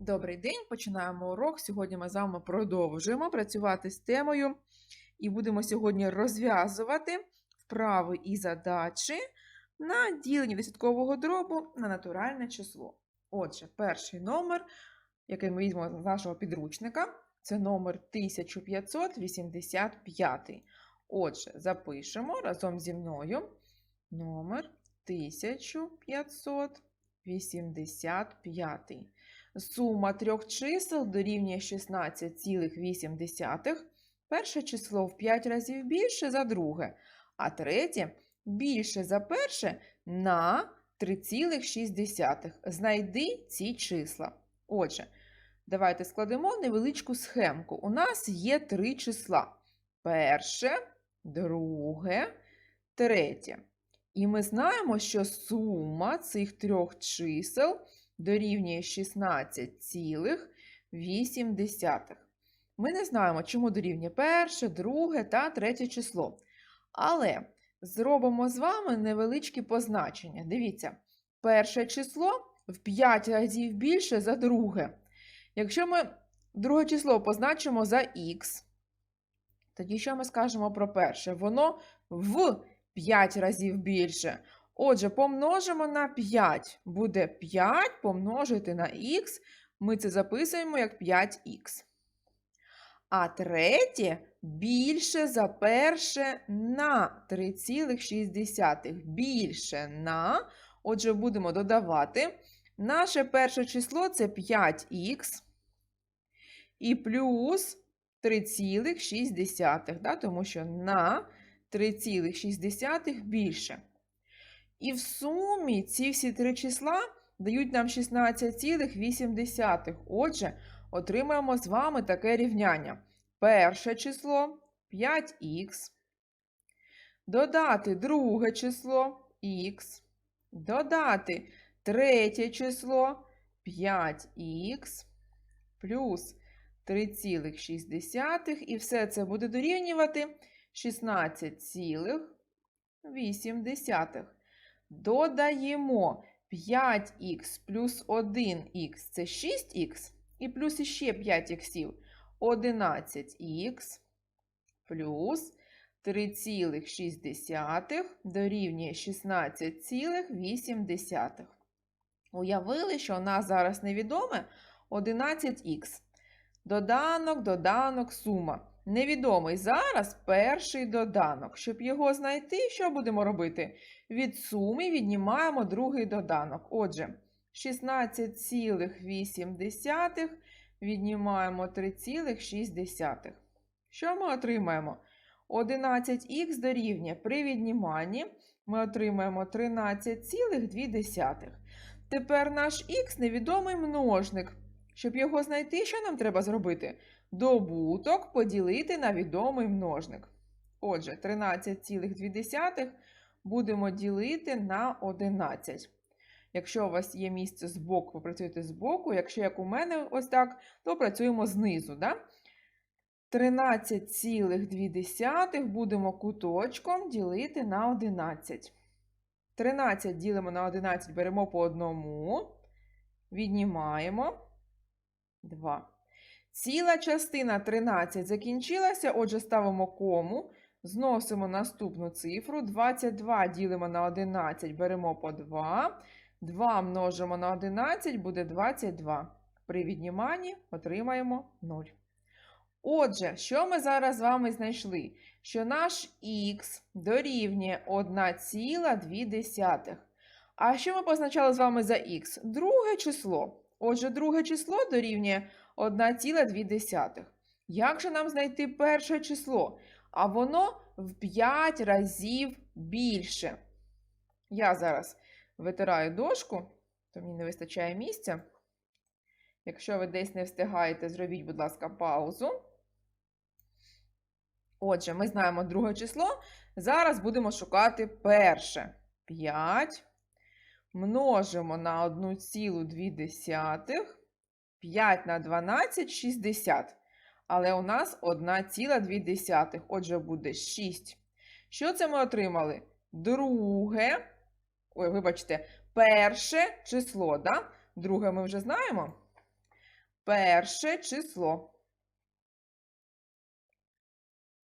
Добрий день, починаємо урок. Сьогодні ми з вами продовжуємо працювати з темою і будемо сьогодні розв'язувати вправи і задачі на ділення десяткового дробу на натуральне число. Отже, перший номер, який ми візьмемо з нашого підручника, це номер 1585. Отже, запишемо разом зі мною номер 1585. Сума трьох чисел дорівнює 16,8. Перше число в 5 разів більше за друге, а третє більше за перше на 3,6. Знайди ці числа. Отже, давайте складемо невеличку схемку. У нас є три числа: перше, друге, третє. І ми знаємо, що сума цих трьох чисел дорівнює 16,8. Ми не знаємо, чому дорівнює перше, друге та третє число. Але зробимо з вами невеличкі позначення. Дивіться, перше число в 5 разів більше за друге. Якщо ми друге число позначимо за х, тоді що ми скажемо про перше? Воно в 5 разів більше. Отже, помножимо на 5. Буде 5 помножити на х. Ми це записуємо як 5х. А третє більше за перше на 3,6. Більше на. Отже, будемо додавати. Наше перше число це 5х і плюс 3,6, да, тому що на 3,6 більше. І в сумі ці всі три числа дають нам 16,8. Отже, отримаємо з вами таке рівняння. Перше число 5х. Додати друге число х. Додати третє число 5х плюс 3,6. І все це буде дорівнювати 16,8. Додаємо 5х плюс 1х це 6х, і плюс іще 5х 11х плюс 3,6 дорівнює 16,8. Уявили, що у нас зараз невідоме 11х. Доданок, доданок, сума. Невідомий зараз перший доданок. Щоб його знайти, що будемо робити? Від суми віднімаємо другий доданок. Отже, 16,8 віднімаємо 3,6. Що ми отримаємо? 11х дорівнює при відніманні ми отримаємо 13,2. Тепер наш х невідомий множник. Щоб його знайти, що нам треба зробити? Добуток поділити на відомий множник. Отже, 13,2 будемо ділити на 11. Якщо у вас є місце збоку, ви працюєте збоку. Якщо, як у мене, ось так, то працюємо знизу. Да? 13,2 будемо куточком ділити на 11. 13 ділимо на 11, беремо по одному, віднімаємо 2. Ціла частина 13 закінчилася, отже, ставимо кому, зносимо наступну цифру. 22 ділимо на 11, беремо по 2. 2 множимо на 11 буде 22. При відніманні отримаємо 0. Отже, що ми зараз з вами знайшли? Що наш х дорівнює 1,2. А що ми позначали з вами за х? Друге число. Отже, друге число дорівнює 1,2. Як же нам знайти перше число? А воно в 5 разів більше. Я зараз витираю дошку, то мені не вистачає місця. Якщо ви десь не встигаєте, зробіть, будь ласка, паузу. Отже, ми знаємо друге число. Зараз будемо шукати перше. 5 множимо на 1,2. 5 на 12 60. Але у нас 1,2. Отже, буде 6. Що це ми отримали? Друге. Ой, вибачте, перше число, да? Друге ми вже знаємо. перше число.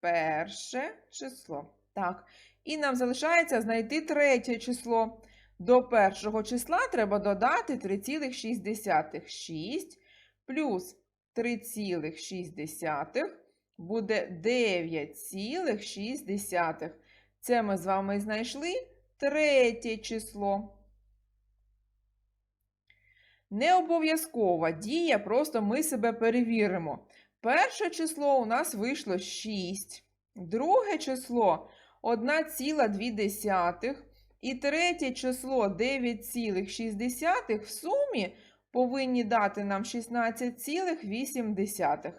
Перше число. Так. І нам залишається знайти третє число. До першого числа треба додати 3,6. 6 плюс 3,6 буде 9,6. Це ми з вами знайшли третє число. Не обов'язкова дія, просто ми себе перевіримо. Перше число у нас вийшло 6. Друге число 1,2. І третє число 9,6 в сумі повинні дати нам 16,8.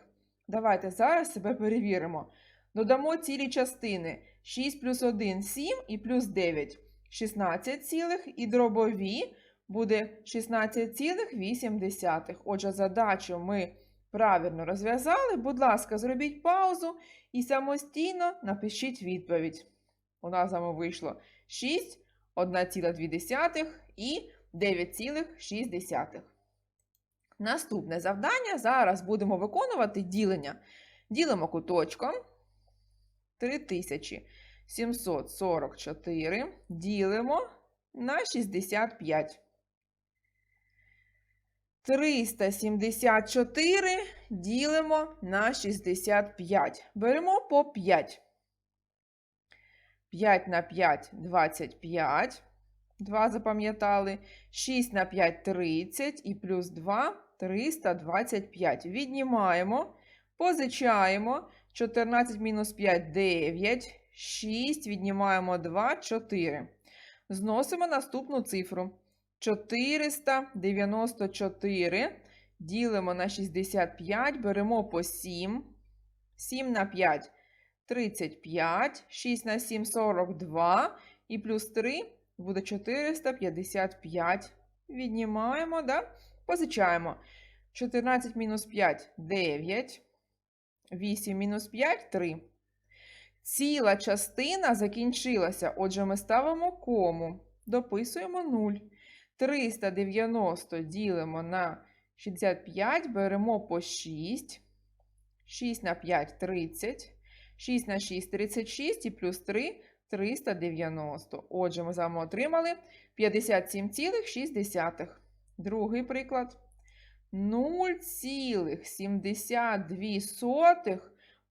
Давайте зараз себе перевіримо. Додамо цілі частини 6 плюс 1 7 і плюс 9 16 цілих і дробові буде 16,8. Отже, задачу ми правильно розв'язали. Будь ласка, зробіть паузу і самостійно напишіть відповідь. У нас вийшло 6, 1,2 і 9,6. Наступне завдання. Зараз будемо виконувати ділення. Ділимо куточком 3744 ділимо на 65. 374 ділимо на 65. Беремо по 5. 5 на 5 25. 2 запам'ятали. 6 на 5 30 і плюс 2 325. Віднімаємо, позичаємо. 14 мінус 5 9. 6. Віднімаємо 2, 4. Зносимо наступну цифру. 494 ділимо на 65, беремо по 7. 7 на 5 35, 6 на 7 42 і плюс 3 буде 455. Віднімаємо, да? позичаємо. 14 мінус 5 9. 8 мінус 5 3. Ціла частина закінчилася. Отже, ми ставимо кому. Дописуємо 0. 390 ділимо на 65, беремо по 6. 6 на 5 30. 6 на 6 36 і плюс 3 390. Отже, ми з вами отримали 57,6. Другий приклад. 0,72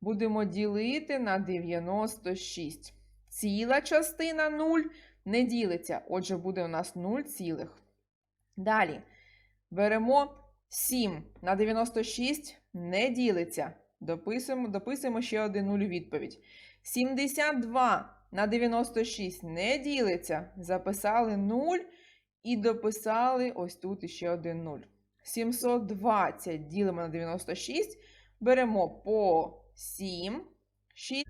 будемо ділити на 96. Ціла частина 0 не ділиться. Отже, буде у нас 0 цілих. Далі беремо 7 на 96 не ділиться. Дописуємо, дописуємо ще один 0 відповідь. 72 на 96 не ділиться. Записали 0 і дописали ось тут ще один 0. 720 ділимо на 96. Беремо по 7. 6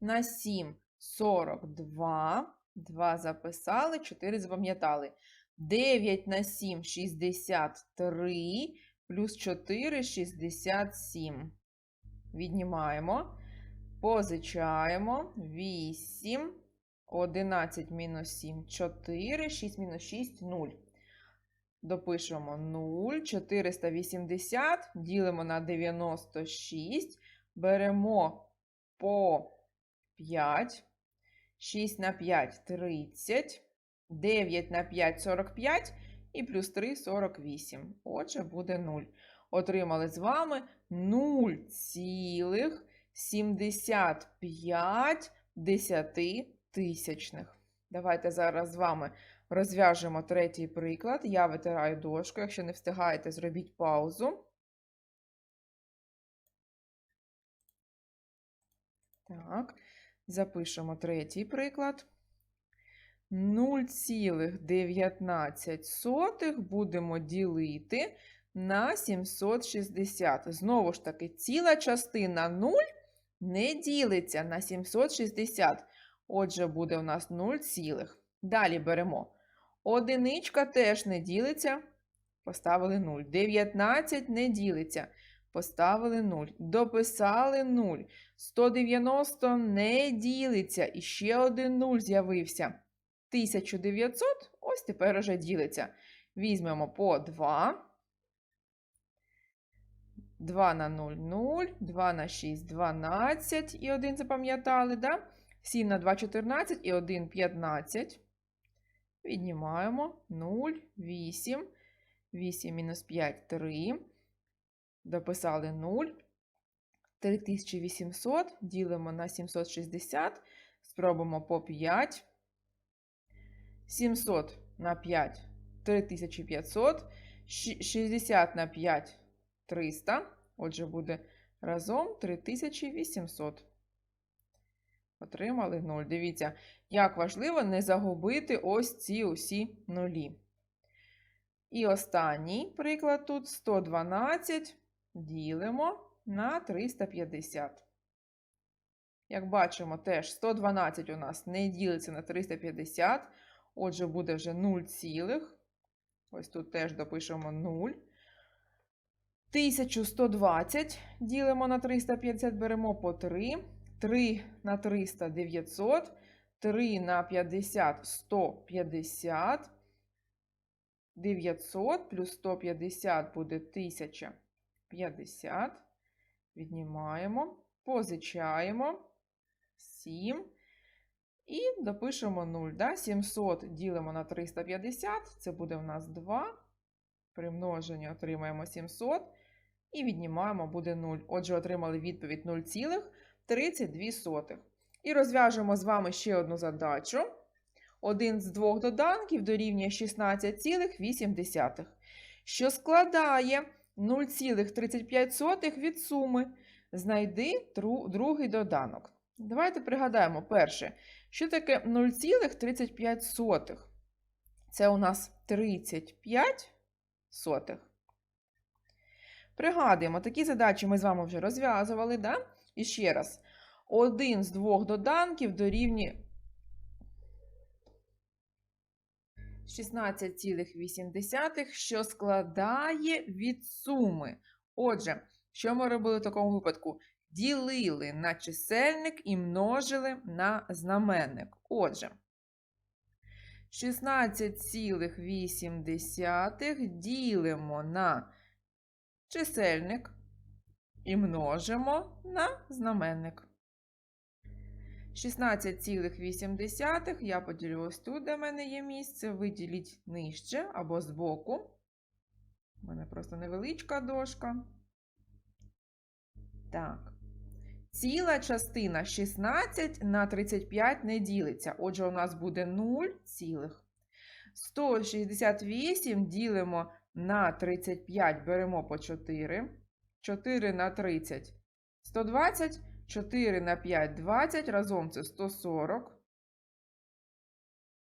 на 7 42. 2 записали, 4 запам'ятали. 9 на 7 63, плюс 4 67. Віднімаємо, позичаємо. 8, 11 мінус 7, 4, 6 мінус 6, 0. Допишемо 0, 480, ділимо на 96, беремо по 5. 6 на 5 30, 9 на 5 45 і плюс 3 48. Отже, буде 0. Отримали з вами 0,75 десятитисячних. Давайте зараз з вами розв'яжемо третій приклад. Я витираю дошку. Якщо не встигаєте, зробіть паузу. Так. Запишемо третій приклад. 0,19 будемо ділити на 760. Знову ж таки, ціла частина 0 не ділиться на 760. Отже, буде у нас 0, цілих. Далі беремо. Одиничка теж не ділиться. Поставили 0. 19 не ділиться. Поставили 0. Дописали 0. 190 не ділиться. І ще один 0 з'явився. 1900 ось тепер уже ділиться. Візьмемо по 2. 2 на 0 0, 2 на 6 12 і 1 запам'ятали, да? 7 на 2 14 і 1 15. Віднімаємо 0, 8, 8 мінус 5 3. Дописали 0. 3800 ділимо на 760. Спробуємо по 5. 700 на 5 3500. 60 на 5 300. Отже, буде разом 3800. Отримали 0. Дивіться, як важливо не загубити ось ці усі нулі. І останній приклад тут 112 ділимо на 350. Як бачимо, теж 112 у нас не ділиться на 350, отже, буде вже 0 цілих. Ось тут теж допишемо 0. 1120 ділимо на 350, беремо по 3. 3 на 300 900. 3 на 50 150. 900 плюс 150 буде 1050. Віднімаємо, позичаємо 7. І допишемо 0. Да? 700 ділимо на 350, це буде у нас 2. При множенні отримаємо 700. І віднімаємо буде 0. Отже, отримали відповідь 0,32. І розв'яжемо з вами ще одну задачу. Один з двох доданків дорівнює 16,8, що складає 0,35 від суми. Знайди другий доданок. Давайте пригадаємо перше, що таке 0,35. Це у нас 35 сотих. Пригадуємо, такі задачі ми з вами вже розв'язували, да? І ще раз, один з двох доданків дорівнює 16,8, що складає від суми. Отже, що ми робили в такому випадку? Ділили на чисельник і множили на знаменник. Отже, 16,8 ділимо на чисельник і множимо на знаменник. 16,8 я поділю ось тут, де в мене є місце. Виділіть нижче або збоку. У мене просто невеличка дошка. Так. Ціла частина 16 на 35 не ділиться. Отже, у нас буде 0 цілих. 168 ділимо на 35, беремо по 4. 4 на 30 120. 4 на 5 20, разом це 140.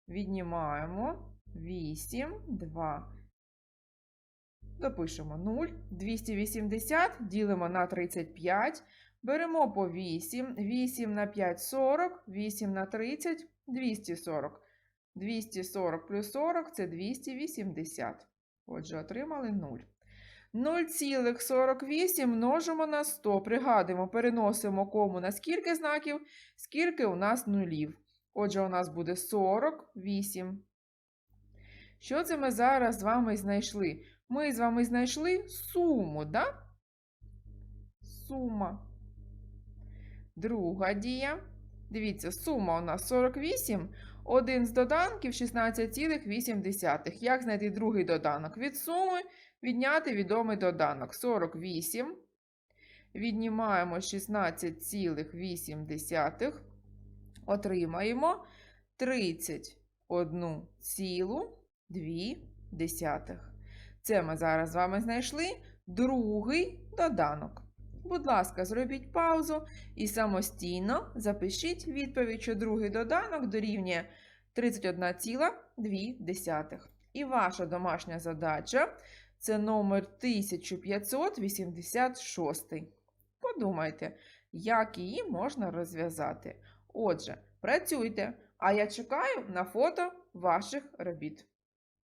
Віднімаємо 8, 2. Допишемо 0. 280 ділимо на 35. Беремо по 8. 8 на 5 40, 8 на 30 240. 240 плюс 40 це 280. Отже, отримали 0. 0,48 множимо на 100. Пригадуємо, переносимо кому на скільки знаків, скільки у нас нулів. Отже, у нас буде 48. Що це ми зараз з вами знайшли? Ми з вами знайшли суму, да? Сума. Друга дія. Дивіться, сума у нас 48. Один з доданків 16,8. Як знайти другий доданок? Від суми відняти відомий доданок 48. Віднімаємо 16,8. Отримаємо 31,2. Це ми зараз з вами знайшли другий доданок. Будь ласка, зробіть паузу і самостійно запишіть відповідь, що другий доданок дорівнює 31,2. І ваша домашня задача це номер 1586. Подумайте, як її можна розв'язати. Отже, працюйте, а я чекаю на фото ваших робіт.